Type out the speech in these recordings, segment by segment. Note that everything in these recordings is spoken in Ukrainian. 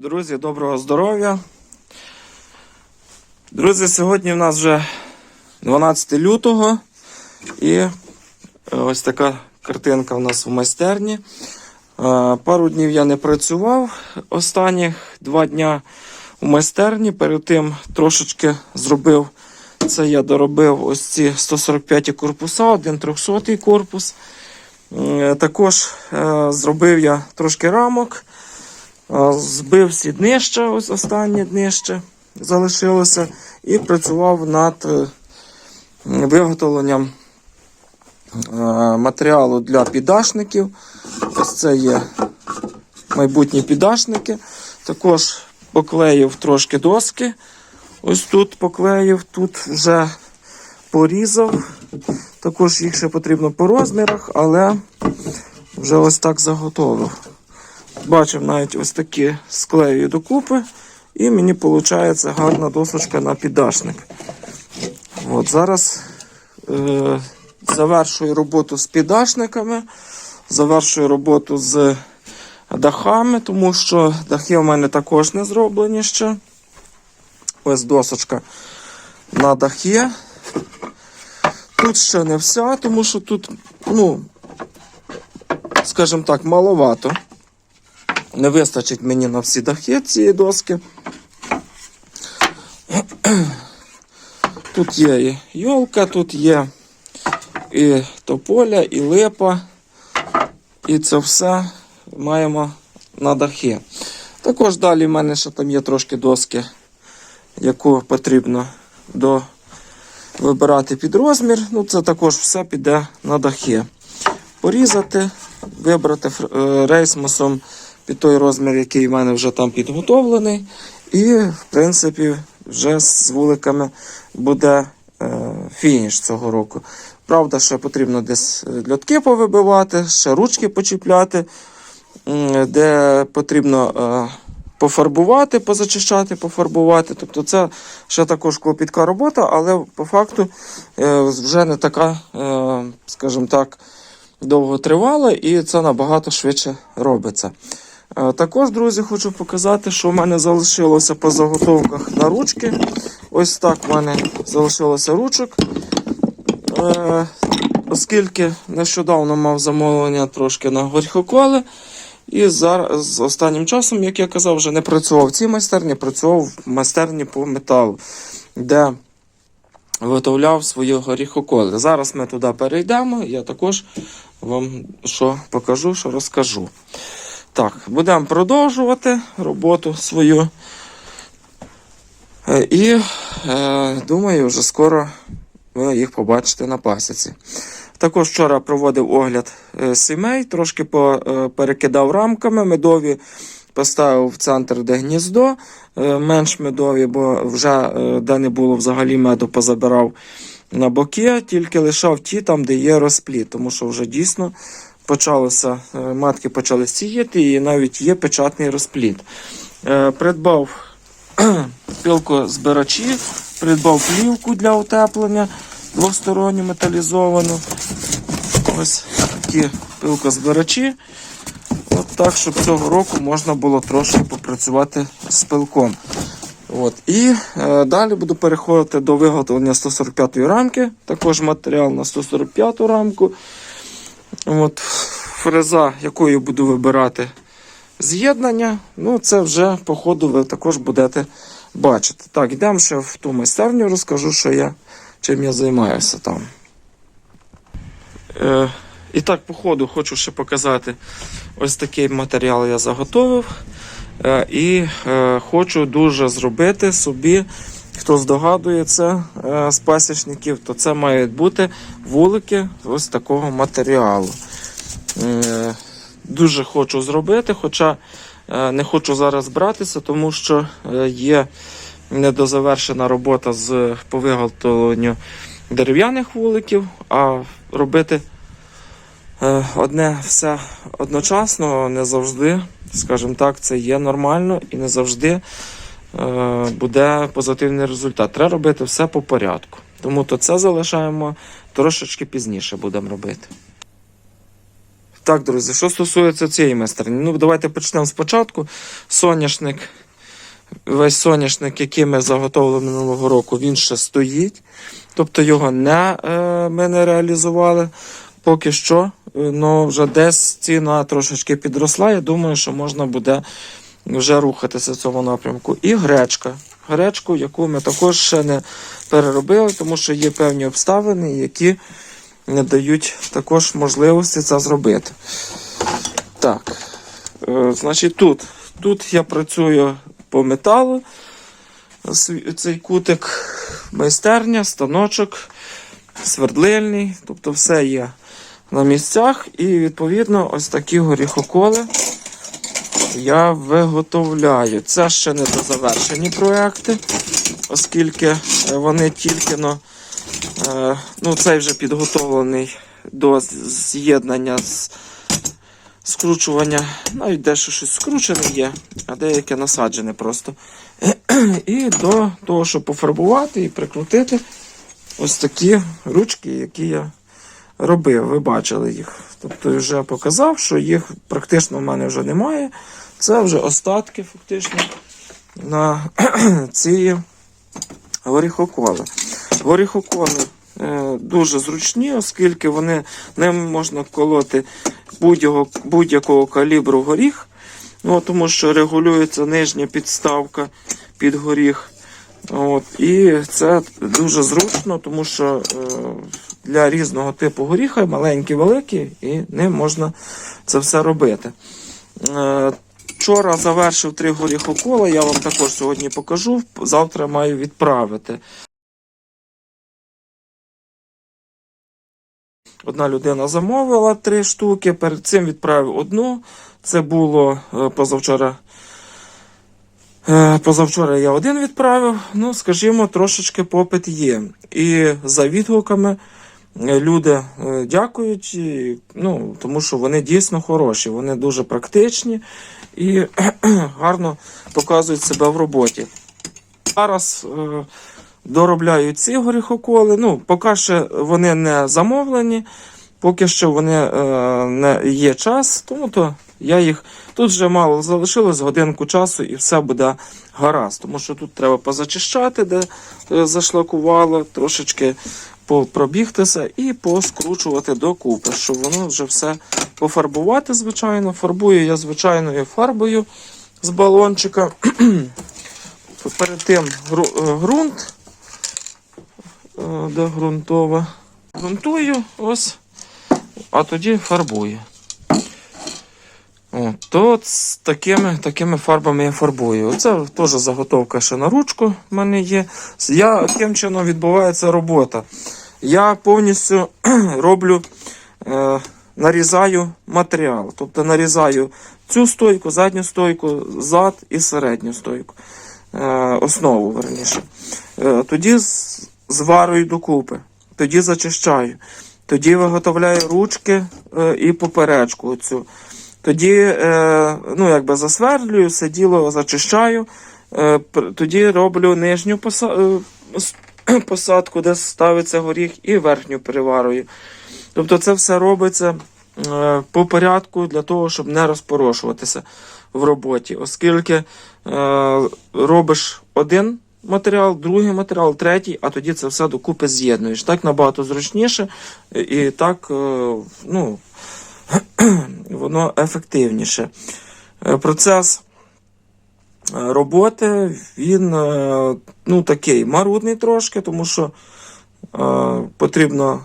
Друзі, доброго здоров'я. Друзі, сьогодні в нас вже 12 лютого і е, ось така картинка у нас в майстерні. Е, Пару днів я не працював останніх два дня у майстерні. Перед тим трошечки зробив це я доробив ось ці 145 корпуса, один 300 корпус. Е, Також зробив я трошки рамок. А, Збив всі днище, ось останнє днище залишилося, і працював над е, виготовленням е, матеріалу для піддашників. Ось це є майбутні піддашники. Також поклеїв трошки доски. Ось тут поклеїв, тут вже порізав. Також їх ще потрібно по розмірах, але вже ось так заготовив. Бачив навіть ось такі склею докупи, і мені виходить гарна досочка на піддашник. От зараз е, завершую роботу з піддашниками, завершую роботу з дахами, тому що дахи у мене також не зроблені ще. Ось досочка на дахи. Тут ще не вся, тому що тут, ну, скажімо так, маловато. Не вистачить мені на всі дахи цієї доски. Тут є і йолка, тут є і тополя, і липа. І це все маємо на дахи. Також далі в мене ще там є трошки доски, яку потрібно до вибирати під розмір. Ну, це також все піде на дахи. Порізати, вибрати е, рейсмусом під той розмір, який в мене вже там підготовлений. І, в принципі, вже з вуликами буде е, фініш цього року. Правда, ще потрібно десь е, льотки повибивати, ще ручки почіпляти, де потрібно е, пофарбувати, позачищати, пофарбувати. Тобто це ще також клопітка робота, але по факту е, вже не така, е, скажімо так, довго тривала і це набагато швидше робиться. Е, Також, друзі, хочу показати, що в мене залишилося по заготовках на ручки. Ось так в мене залишилося ручок. Е, Оскільки нещодавно мав замовлення трошки на горіхоколи. І зараз з останнім часом, як я казав, вже не працював в цій майстерні, працював в майстерні по металу, де виготовляв свої горіхоколи. Зараз ми туди перейдемо, я також вам що покажу, що розкажу. Так, будемо продовжувати роботу свою. Е, І е, думаю, вже скоро ви їх побачите на пасіці. Також вчора проводив огляд е, сімей, трошки е, перекидав рамками медові, поставив в центр, де гніздо, менш медові, бо вже де не було взагалі меду, позабирав на боки, тільки лишав ті там, де є розпліт, тому що вже дійсно почалося, е, матки почали сіяти і навіть є печатний розпліт. Е, Придбав пилку збирачі, придбав плівку для утеплення двосторонню металізовану. Ось такі пилкозбирачі. От так, щоб цього року можна було трошки попрацювати з пилком. От. І е, далі буду переходити до виготовлення 145-ї рамки. Також матеріал на 145-ту рамку. От. Фреза, якою буду вибирати з'єднання. Ну, це вже по ходу ви також будете бачити. Так, йдемо ще в ту майстерню, розкажу, що я, чим я займаюся там. Е, і так, по ходу хочу ще показати ось такий матеріал я заготовив. Е, і е, хочу дуже зробити собі, хто здогадується е, з пасічників, то це мають бути вулики ось такого матеріалу. Е, дуже хочу зробити, хоча е, не хочу зараз братися, тому що є недозавершена робота з по виготовленню дерев'яних вуликів, а робити одне все одночасно не завжди, скажімо так, це є нормально і не завжди буде позитивний результат. Треба робити все по порядку. Тому то це залишаємо трошечки пізніше будемо робити. Так, друзі, що стосується цієї майстерні, ну давайте почнемо спочатку. Соняшник, весь соняшник, який ми заготовили минулого року, він ще стоїть. Тобто його не, е, ми не реалізували поки що. Ну, вже десь ціна трошечки підросла. Я думаю, що можна буде вже рухатися в цьому напрямку. І гречка. Гречку, яку ми також ще не переробили, тому що є певні обставини, які не дають також можливості це зробити. Так, е, значить, тут, тут я працюю по металу. Цей кутик майстерня, станочок, свердлильний, тобто все є на місцях. І відповідно ось такі горіхоколи я виготовляю. Це ще не до завершені проекти, оскільки е, вони тільки но, е, ну, цей вже підготовлений до з'єднання з скручування. Навіть дещо щось скручене є, а деяке насаджене просто. І до того, щоб пофарбувати і прикрутити ось такі ручки, які я робив. Ви бачили їх. Тобто вже показав, що їх практично в мене вже немає. Це вже остатки фактично на ці горіхоколи. Горіхоколи е, дуже зручні, оскільки вони ним можна колоти будь-якого, будь-якого калібру горіх, ну, тому що регулюється нижня підставка під горіх. От, і це дуже зручно, тому що е, для різного типу горіха маленькі, великі, і ним можна це все робити. Е, вчора завершив три горіхокола, я вам також сьогодні покажу. Завтра маю відправити. Одна людина замовила три штуки, перед цим відправив одну. Це було е, позавчора. Е, Позавчора я один відправив, ну, скажімо, трошечки попит є. І за відгуками е, люди е, дякують, ну, тому що вони дійсно хороші, вони дуже практичні і гарно показують себе в роботі. Зараз доробляю ці горіхоколи. Ну, поки що вони не замовлені, поки що вони не є час, тому то я їх тут вже мало залишилось годинку часу і все буде гаразд. Тому що тут треба позачищати, де е, зашлакувало, трошечки пробігтися і поскручувати докупи, щоб воно вже все пофарбувати, звичайно. Фарбую я звичайною фарбою з балончика. Перед тим е, ґрунт, е, де ґрунтова. Грунтую ось, а тоді фарбую. То з такими, такими фарбами я фарбую. Це теж заготовка ще на ручку в мене є. Я, яким чином відбувається робота? Я повністю роблю, е, нарізаю матеріал. Тобто нарізаю цю стойку, задню стойку, зад і середню стойку. Е, основу, верніше. Е, тоді зварую докупи, тоді зачищаю, тоді виготовляю ручки е, і поперечку оцю. Тоді е, ну, якби засверлюю, все діло зачищаю, е, тоді роблю нижню е, посадку, де ставиться горіх, і верхню переварую. Тобто це все робиться е, по порядку для того, щоб не розпорошуватися в роботі, оскільки е, робиш один матеріал, другий матеріал, третій, а тоді це все докупи з'єднуєш. Так набагато зручніше і так е, ну, воно ефективніше. Е, Процес е, роботи він е, ну, такий марудний трошки, тому що потрібно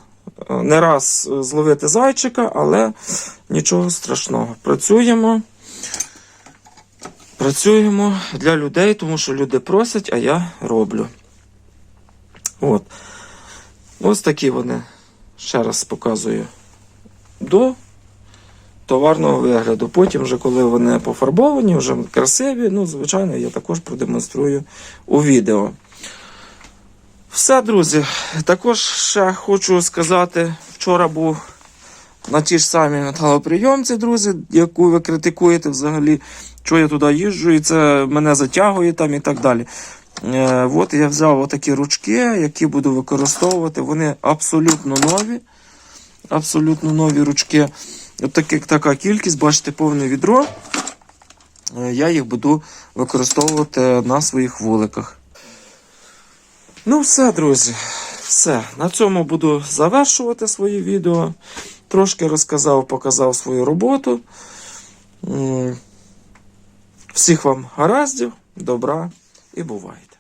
не раз зловити зайчика, але нічого страшного. Працюємо. Працюємо для людей, тому що люди просять, а я роблю. От. Ось такі вони. Ще раз показую. До товарного вигляду. Потім, вже, коли вони пофарбовані, вже красиві, ну, звичайно, я також продемонструю у відео. Все, друзі. Також ще хочу сказати, вчора був на тій ж самій металоприйомці, друзі, яку ви критикуєте взагалі, що я туди їжджу, і це мене затягує там і так далі. Е, от я взяв отакі ручки, які буду використовувати. Вони абсолютно нові. Абсолютно нові ручки. От таки- така кількість, бачите, повне відро. Е, Я їх буду використовувати на своїх вуликах. Ну, все, друзі. Все. На цьому буду завершувати своє відео. Трошки розказав, показав свою роботу. Всіх вам гараздів, добра і бувайте.